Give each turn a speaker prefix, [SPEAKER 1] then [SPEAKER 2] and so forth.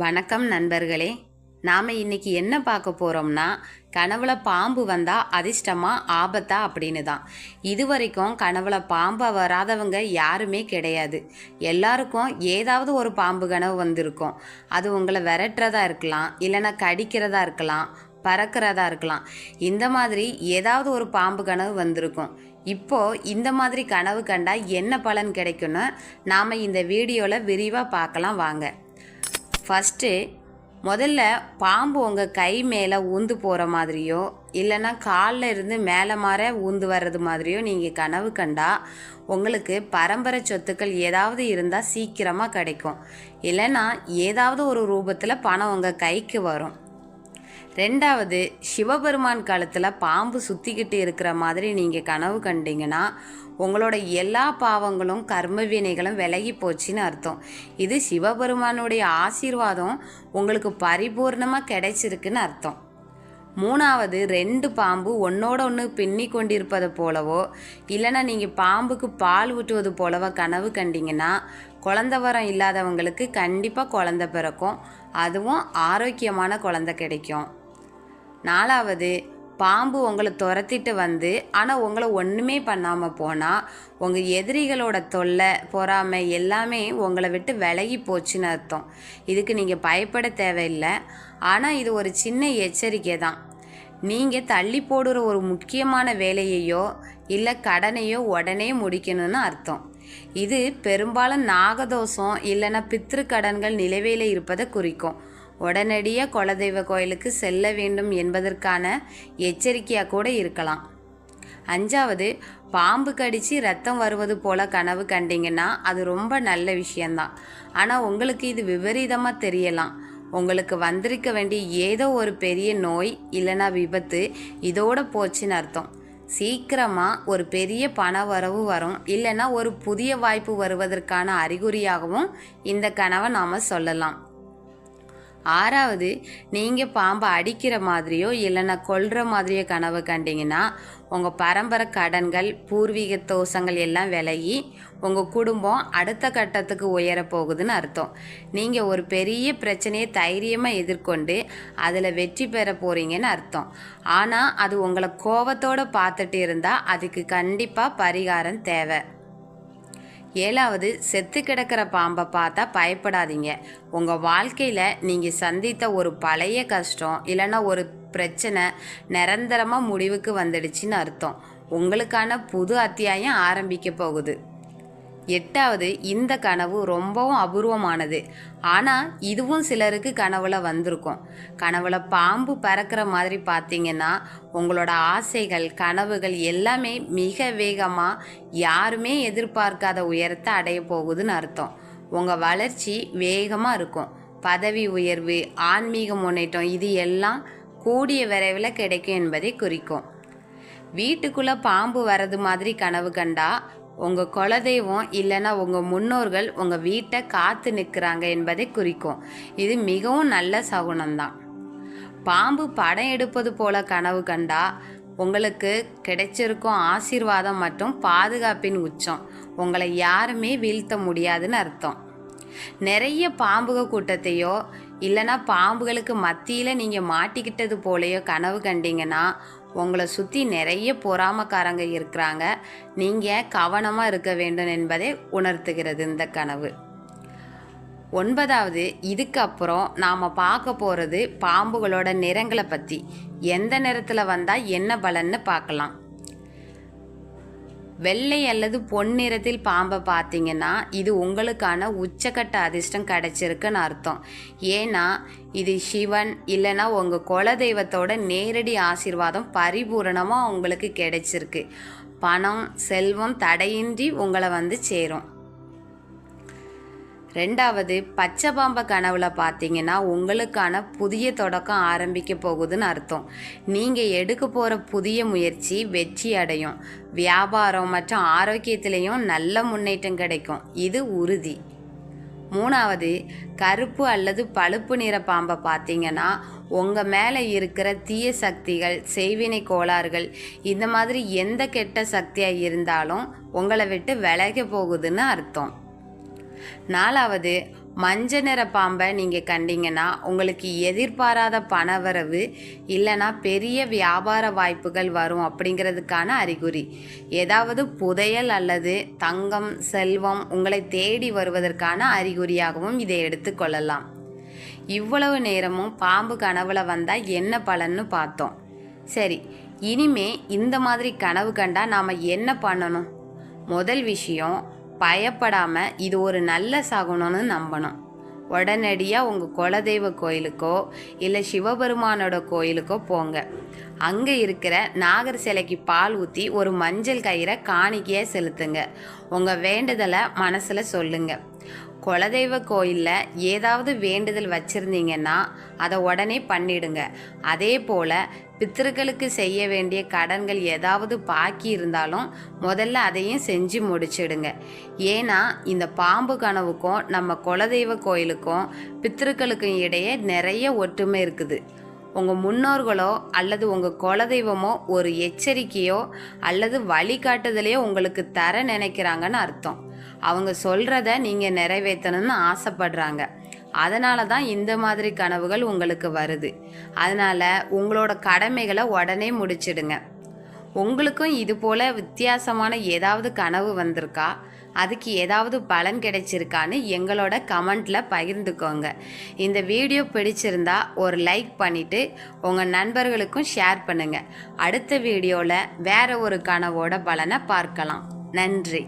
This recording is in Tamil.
[SPEAKER 1] வணக்கம் நண்பர்களே. நாம் இன்னைக்கு என்ன பார்க்க போகிறோம்னா கனவுல பாம்பு வந்தால் அதிர்ஷ்டமாக ஆபத்தா அப்படின்னு தான் இது வரைக்கும் கனவுல பாம்பை வராதவங்க யாருமே கிடையாது. எல்லாருக்கும் ஏதாவது ஒரு பாம்பு கனவு வந்திருக்கும். அது உங்களை விரட்டுறதா இருக்கலாம் இல்லைன்னா கடிக்கிறதா இருக்கலாம் பறக்கிறதா இருக்கலாம். இந்த மாதிரி ஏதாவது ஒரு பாம்பு கனவு வந்திருக்கும். இப்போது இந்த மாதிரி கனவு கண்டால் என்ன பலன் கிடைக்கும்னு நாம் இந்த வீடியோவில் விரிவாக பார்க்கலாம் வாங்க. ஃபஸ்ட்டு முதல்ல பாம்பு உங்கள் கை மேலே ஊந்து போகிற மாதிரியோ இல்லைன்னா காலில் இருந்து மேலே மாற ஊந்து வர்றது மாதிரியோ நீங்கள் கனவு கண்டா உங்களுக்கு பரம்பரை சொத்துக்கள் ஏதாவது இருந்தால் சீக்கிரமாக கிடைக்கும். இல்லைன்னா ஏதாவது ஒரு ரூபத்தில் பணம் உங்கள் கைக்கு வரும். ரெண்டாவது சிவபெருமான் காலத்தில் பாம்பு சுற்றிக்கிட்டு இருக்கிற மாதிரி நீங்கள் கனவு கண்டீங்கன்னா உங்களோட எல்லா பாவங்களும் கர்ம வினைகளும் விலகி போச்சுன்னு அர்த்தம். இது சிவபெருமானுடைய ஆசீர்வாதம் உங்களுக்கு பரிபூர்ணமாக கிடைச்சிருக்குன்னு அர்த்தம். மூணாவது ரெண்டு பாம்பு ஒன்னோட ஒன்று பின்னி கொண்டிருப்பது போலவோ இல்லைன்னா நீங்கள் பாம்புக்கு பால் ஊட்டுவது போலவோ கனவு கண்டிங்கன்னா குழந்த வரம் இல்லாதவங்களுக்கு கண்டிப்பாக குழந்த பிறக்கும். அதுவும் ஆரோக்கியமான குழந்த கிடைக்கும். நாலாவது பாம்பு உங்களை துரத்திட்டு வந்து ஆனால் உங்களை ஒன்றுமே பண்ணாமல் போனால் உங்கள் எதிரிகளோட தொல்லை பொறாமை எல்லாமே உங்களை விட்டு விலகி போச்சுன்னு அர்த்தம். இதுக்கு நீங்கள் பயப்பட தேவையில்லை. ஆனால் இது ஒரு சின்ன எச்சரிக்கை தான். நீங்கள் தள்ளி போடுற ஒரு முக்கியமான வேலையையோ இல்லை கடனையோ உடனே முடிக்கணும்னு அர்த்தம். இது பெரும்பாலும் நாகதோஷம் இல்லைன்னா பித்திருக்கடன்கள் நிலவையில் இருப்பதை குறிக்கும். உடனடியாக குலதெய்வ கோயிலுக்கு செல்ல வேண்டும் என்பதற்கான எச்சரிக்கையாக கூட இருக்கலாம். அஞ்சாவது பாம்பு கடித்து ரத்தம் வருவது போல கனவு கண்டிங்கன்னா அது ரொம்ப நல்ல விஷயந்தான் ஆனால் உங்களுக்கு இது விபரீதமாக தெரியலாம். உங்களுக்கு வந்திருக்க வேண்டிய ஏதோ ஒரு பெரிய நோய் இல்லைன்னா விபத்து இதோட போச்சுன்னு அர்த்தம். சீக்கிரமாக ஒரு பெரிய பண வரவு வரும் இல்லைன்னா ஒரு புதிய வாய்ப்பு வருவதற்கான அறிகுறியாகவும் இந்த கனவை நாம் சொல்லலாம். ஆறாவது நீங்கள் பாம்பை அடிக்கிற மாதிரியோ இல்லைன்னா கொல்ற மாதிரியோ கனவு கண்டிங்கன்னா உங்கள் பரம்பரை கடன்கள் பூர்வீக தோஷங்கள் எல்லாம் விலகி உங்கள் குடும்பம் அடுத்த கட்டத்துக்கு உயர போகுதுன்னு அர்த்தம். நீங்கள் ஒரு பெரிய பிரச்சனையை தைரியமாக எதிர்கொண்டு அதில் வெற்றி பெற போகிறீங்கன்னு அர்த்தம். ஆனால் அது உங்களை கோபத்தோடு பார்த்துட்டு இருந்தால் அதுக்கு கண்டிப்பாக பரிகாரம் தேவை. ஏழாவது செத்து கிடக்கிற பாம்பை பார்த்தா பயப்படாதீங்க. உங்கள் வாழ்க்கையில் நீங்கள் சந்தித்த ஒரு பழைய கஷ்டம் இல்லைன்னா ஒரு பிரச்சனை நிரந்தரமாக முடிவுக்கு வந்துடுச்சின்னு அர்த்தம். உங்களுக்கான புது அத்தியாயம் ஆரம்பிக்க போகுது. எட்டாவது இந்த கனவு ரொம்பவும் அபூர்வமானது. ஆனால் இதுவும் சிலருக்கு கனவுல வந்திருக்கும். கனவுல பாம்பு பறக்கிற மாதிரி பார்த்தீங்கன்னா உங்களோட ஆசைகள் கனவுகள் எல்லாமே மிக வேகமாக யாருமே எதிர்பார்க்காத உயரத்தை அடைய போகுதுன்னு அர்த்தம். உங்கள் வளர்ச்சி வேகமாக இருக்கும். பதவி உயர்வு ஆன்மீக முன்னேற்றம் இது எல்லாம் கூடிய விரைவில் கிடைக்கும் என்பதை குறிக்கும். வீட்டுக்குள்ளே பாம்பு வர்றது மாதிரி கனவு கண்டா உங்கள் குலதெய்வம் இல்லைன்னா உங்கள் முன்னோர்கள் உங்கள் வீட்டை காத்து நிற்கிறாங்க என்பதை குறிக்கும். இது மிகவும் நல்ல சகுனம்தான். பாம்பு படம் எடுப்பது போல கனவு கண்டா உங்களுக்கு கிடைச்சிருக்கும் ஆசீர்வாதம் மற்றும் பாதுகாப்பின் உச்சம். உங்களை யாருமே வீழ்த்த முடியாதுன்னு அர்த்தம். நிறைய பாம்புக கூட்டத்தையோ இல்லைன்னா பாம்புகளுக்கு மத்தியில் நீங்கள் மாட்டிக்கிட்டது போலையோ கனவு கண்டீங்கன்னா உங்களை சுற்றி நிறைய பொறாமக்காரங்க இருக்கிறாங்க. நீங்கள் கவனமாக இருக்க வேண்டும் என்பதை உணர்த்துகிறது இந்த கனவு. ஒன்பதாவது இதுக்கப்புறம் நாம் பார்க்க போகிறது பாம்புகளோட நிறங்களை பற்றி எந்த நிறத்தில் வந்தால் என்ன பலன்னு பார்க்கலாம். வெள்ளை அல்லது பொன்னிறத்தில் பாம்பை பார்த்தீங்கன்னா இது உங்களுக்கான உச்சக்கட்ட அதிர்ஷ்டம் கிடைச்சிருக்குன்னு அர்த்தம். ஏன்னா இது சிவன் இல்லைன்னா உங்கள் குலதெய்வத்தோட நேரடி ஆசீர்வாதம் பரிபூரணமாக உங்களுக்கு கிடைச்சிருக்கு. பணம் செல்வம் தடையின்றி உங்களை வந்து சேரும். ரெண்டாவது பச்சை பாம்பை கனவுல பார்த்தீங்கன்னா உங்களுக்கான புதிய தொடக்கம் ஆரம்பிக்க போகுதுன்னு அர்த்தம். நீங்கள் எடுக்க போகிற புதிய முயற்சி வெற்றி அடையும். வியாபாரம் மற்றும் ஆரோக்கியத்திலையும் நல்ல முன்னேற்றம் கிடைக்கும். இது உறுதி. மூணாவது கருப்பு அல்லது பழுப்பு நிற பாம்பை பார்த்தீங்கன்னா உங்கள் மேலே இருக்கிற தீய சக்திகள் செய்வினை கோளாறுகள் இந்த மாதிரி எந்த கெட்ட சக்தியாக இருந்தாலும் உங்களை விட்டு விலக போகுதுன்னு அர்த்தம். நாலாவது மஞ்சள் நிற பாம்பை நீங்கள் கண்டிங்கன்னா உங்களுக்கு எதிர்பாராத பணவரவு இல்லைன்னா பெரிய வியாபார வாய்ப்புகள் வரும் அப்படிங்கிறதுக்கான அறிகுறி. ஏதாவது புதையல் அல்லது தங்கம் செல்வம் உங்களை தேடி வருவதற்கான அறிகுறியாகவும் இதை எடுத்துக்கொள்ளலாம் இவ்வளவு நேரமும் பாம்பு கனவுல வந்தால் என்ன பலன்னு பார்த்தோம். சரி இனிமே இந்த மாதிரி கனவு கண்டா நாம் என்ன பண்ணணும்? முதல் விஷயம் பயப்படாமல் இது ஒரு நல்ல சகுனம்னு நம்பணும். உடனடியாக உங்கள் குலதெய்வ கோயிலுக்கோ இல்லை சிவபெருமானோட கோயிலுக்கோ போங்க. அங்கே இருக்கிற நாகர் சிலைக்கு பால் ஊற்றி ஒரு மஞ்சள் கயிறை காணிக்கையாக செலுத்துங்க. உங்கள் வேண்டுதலை மனசில் சொல்லுங்கள் குலதெய்வ கோயிலில் ஏதாவது வேண்டுதல் வச்சுருந்தீங்கன்னா அதை உடனே பண்ணிடுங்க. அதே போல் பித்திருக்களுக்கு செய்ய வேண்டிய கடன்கள் ஏதாவது பாக்கி இருந்தாலும் முதல்ல அதையும் செஞ்சு முடிச்சிடுங்க. ஏன்னா இந்த பாம்பு கனவுக்கும் நம்ம குலதெய்வ கோயிலுக்கும் பித்திருக்களுக்கும் இடையே நிறைய ஒற்றுமை இருக்குது. உங்கள் முன்னோர்களோ அல்லது உங்கள் குலதெய்வமோ ஒரு எச்சரிக்கையோ அல்லது வழிகாட்டுதலையோ உங்களுக்கு தர நினைக்கிறாங்கன்னு அர்த்தம். அவங்க சொல்கிறத நீங்கள் நிறைவேற்றணும்னு ஆசைப்படுறாங்க. அதனால தான் இந்த மாதிரி கனவுகள் உங்களுக்கு வருது. அதனால் உங்களோட கடமைகளை உடனே முடிச்சிடுங்க. உங்களுக்கும் இது போல வித்தியாசமான ஏதாவது கனவு வந்திருக்கா? அதுக்கு ஏதாவது பலன் கிடைச்சிருக்கான்னு எங்களோட கமெண்ட்டில் பகிர்ந்துக்கோங்க. இந்த வீடியோ பிடிச்சிருந்தா ஒரு லைக் பண்ணிட்டு உங்கள் நண்பர்களுக்கும் ஷேர் பண்ணுங்கள் அடுத்த வீடியோவில் வேறு ஒரு கனவோட பலனை பார்க்கலாம். நன்றி.